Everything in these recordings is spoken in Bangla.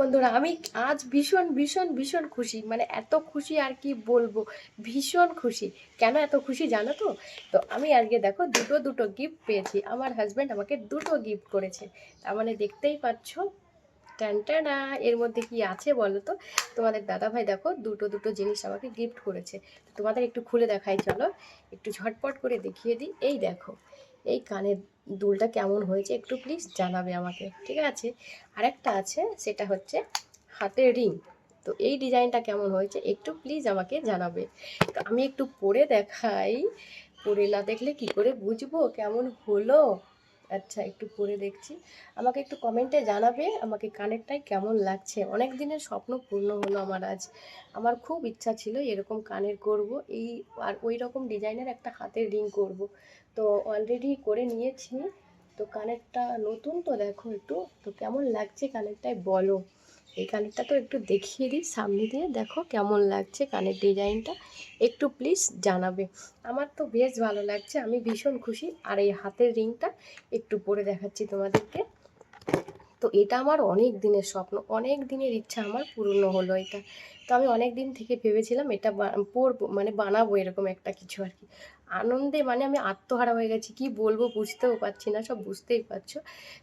বন্ধুরা, আমি আজ ভীষণ ভীষণ ভীষণ খুশি। মানে এত খুশি আর কি বলব? ভীষণ খুশি। কেন এত খুশি জানো তো? তো আমি আজকে দেখো দুটো দুটো গিফট পেয়েছি। আমার হাজব্যান্ড আমাকে দুটো গিফট করেছে। তার মানে দেখতেই পাচ্ছ ট্যান্টানা এর মধ্যে কি আছে বলো তো? তোমাদের দাদা ভাই দেখো দুটো দুটো জিনিস আমাকে গিফট করেছে। তোমাদের একটু খুলে দেখাই, চলো। একটু ঝটপট করে দেখিয়ে দিই। এই দেখো, এই কানের দুলটা কেমন হয়েছে একটু প্লিজ জানাবে আমাকে, ঠিক আছে? আরেকটা আছে, সেটা হচ্ছে হাতের রিং। তো এই ডিজাইনটা কেমন হয়েছে একটু প্লিজ আমাকে জানাবে। তো আমি একটু পরে দেখাই, পরে না দেখলে কি করে বুঝব? কেমন হলো? আচ্ছা একটু পরে দেখছি। আমাকে একটু কমেন্টে জানাবে আমাকে কানেরটাই কেমন লাগছে। অনেক দিনের স্বপ্ন পূর্ণ হলো আমার আজ। আমার খুব ইচ্ছা ছিল এরকম কানের করব। এই আর ওই রকম ডিজাইনের একটা হাতের রিং করব। তো অলরেডি করে নিয়েছি। তো কানেরটা নতুন তো দেখো একটু। তো কেমন লাগছে কানেরটাই বলো। এই কানেরটা তো একটু দেখিয়ে দিই সামনে দিয়ে। দেখো কেমন লাগছে কানের ডিজাইনটা। একটু প্লিজ জানাবে। আমার তো বেশ ভালো লাগছে, আমি ভীষণ খুশি। আর এই হাতের রিংটা একটু পরে দেখাচ্ছি তোমাদেরকে। তো এটা আমার অনেক দিনের স্বপ্ন, অনেক দিনের ইচ্ছা আমার পূর্ণ হলো এটা। তো আমি অনেক দিন থেকে ভেবেছিলাম এটা পরবো মানে বানাবো এরকম একটা কিছু আর কি। আনন্দে মানে আমি আত্মহারা হয়ে গেছি, কি বলব বুঝতেও পারছি না, সব বুঝতেই পারছ।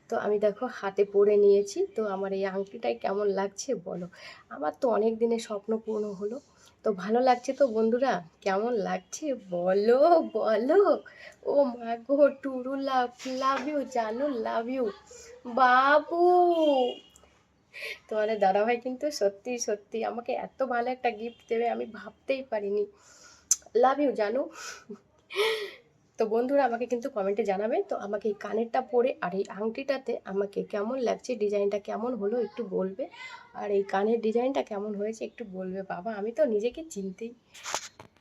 তো আমি দেখো হাতে পরে নিয়েছি, তো আমার এই আংটিটাই কেমন লাগছে বলো। আমার তো অনেক দিনের স্বপ্ন পূর্ণ হলো। তো ভালো লাগছে তো বন্ধুরা? কেমন লাগছে? বলো বলো। ও মা গো, টুরু লাভ লাভ ইউ, জানু, লাভ ইউ। বাবু! তোমাদের দাদাভাই কিন্তু সত্যি সত্যি আমাকে এত ভালো একটা গিফট দেবে আমি ভাবতেই পারিনি। লাভ ইউ, জানু। তো বন্ধুরা আমাকে কিন্তু কমেন্টে জানাবেন, তো আমাকে এই কানেরটা পরে আর এই আংটিটাতে আমাকে কেমন লাগছে, ডিজাইনটা কেমন হলো একটু বলবে। আর এই কানের ডিজাইনটা কেমন হয়েছে একটু বলবে বাবা, আমি তো নিজেকে চিনতেই